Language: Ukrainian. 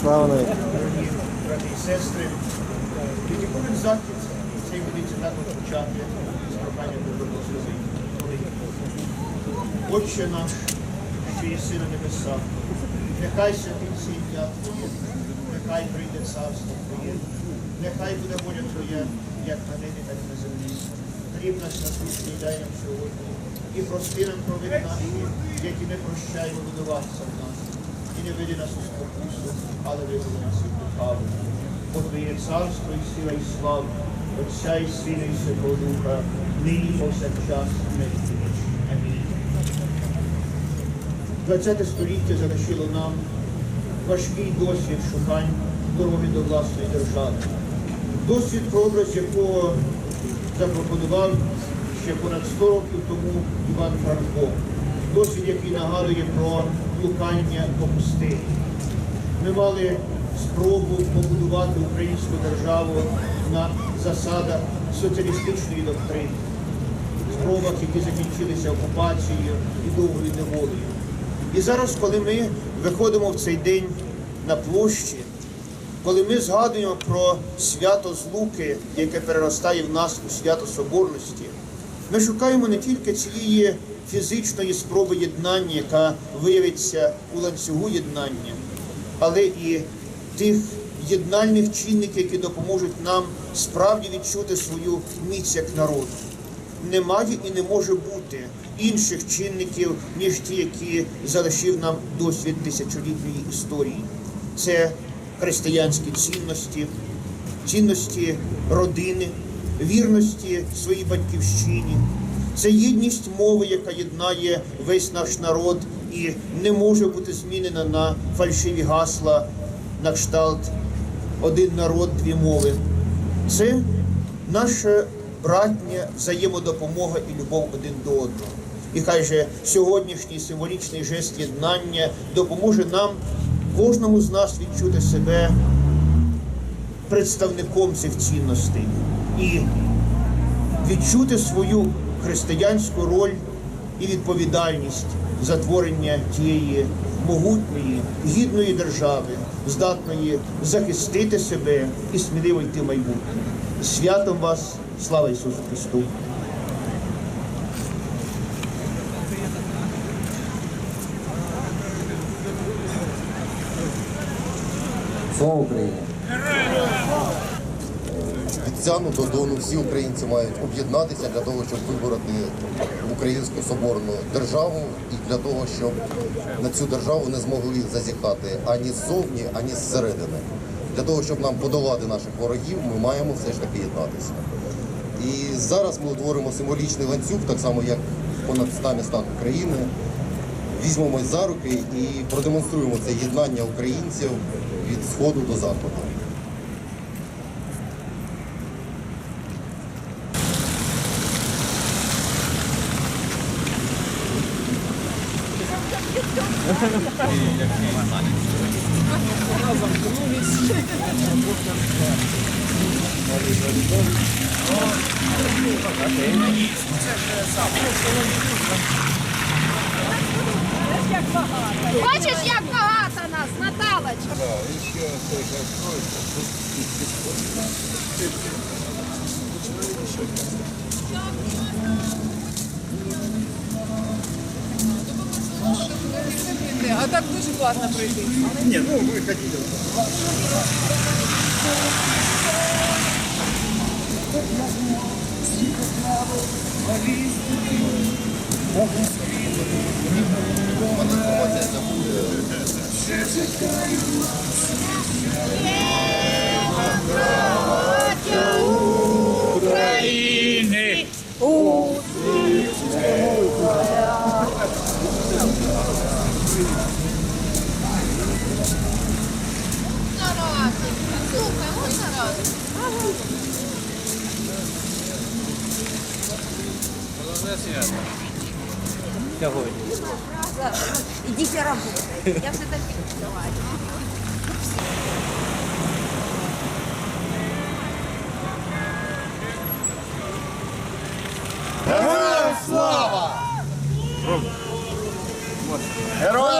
Слава і сестри, від якого захід цей ведеться також почати з проханням до. Отче наш, що єси на небесах, нехай святиться ім'я Твоє, нехай прийде царство Твоє, нехай буде воля Твоя, як на небі, так і на землі. Хліб наш насущний дай нам сьогодні, і прости нам провини наші, які ми прощаємо винуватцям нашим. Виведи нас від лукавого. Бо Твоє царство і сила і слава, Отця і Сина і Святого Духа, нині і повсякчас і на віки. Амінь. 20 століття залишило нам важкий досвід шукань дороги до власної держави. Досвід, прообраз якого запропонував ще понад 100 років тому Іван Франко. Досвід, який нагадує про блукання по пустині. Ми мали спробу побудувати українську державу на засадах соціалістичної доктрини спробах, які закінчилися окупацією і довгою неволею. І зараз, коли ми виходимо в цей день на площі, коли ми згадуємо про свято Злуки, яке переростає в нас у свято Соборності, ми шукаємо не тільки цієї фізичної спроби єднання, яка виявиться у ланцюгу єднання, але і тих єднальних чинників, які допоможуть нам справді відчути свою міць як народу немає і не може бути інших чинників, ніж ті, які залишив нам досвід тисячолітньої історії. Це християнські цінності, цінності родини, вірності своїй батьківщині. Це єдність мови, яка єднає весь наш народ і не може бути змінена на фальшиві гасла на кшталт один народ, дві мови. Це наша братня взаємодопомога і любов один до одного. І хай же сьогоднішній символічний жест єднання допоможе нам, кожному з нас відчути себе представником цих цінностей і відчути свою християнську роль і відповідальність за творення тієї могутньої, гідної держави, здатної захистити себе і сміливо йти в майбутнє. Святом вас, слава Ісусу Христу! Слава Україні. Від Цяну до Дону всі українці мають об'єднатися для того, щоб вибороти українську соборну державу і для того, щоб на цю державу не змогли зазіхати ані ззовні, ані зсередини. Для того, щоб нам подолати наших ворогів, ми маємо все ж таки єднатися. І зараз ми утворимо символічний ланцюг, так само як понад 100 містах України. Візьмемось за руки і продемонструємо це єднання українців від сходу до заходу. Бачиш, як багато нас, Наталочка? Класно пройти. Ні, ну ви ходили. Слухай, можна Сьогодні. Ідіть работайте. Я все так відчуваю. Героям слава! Героям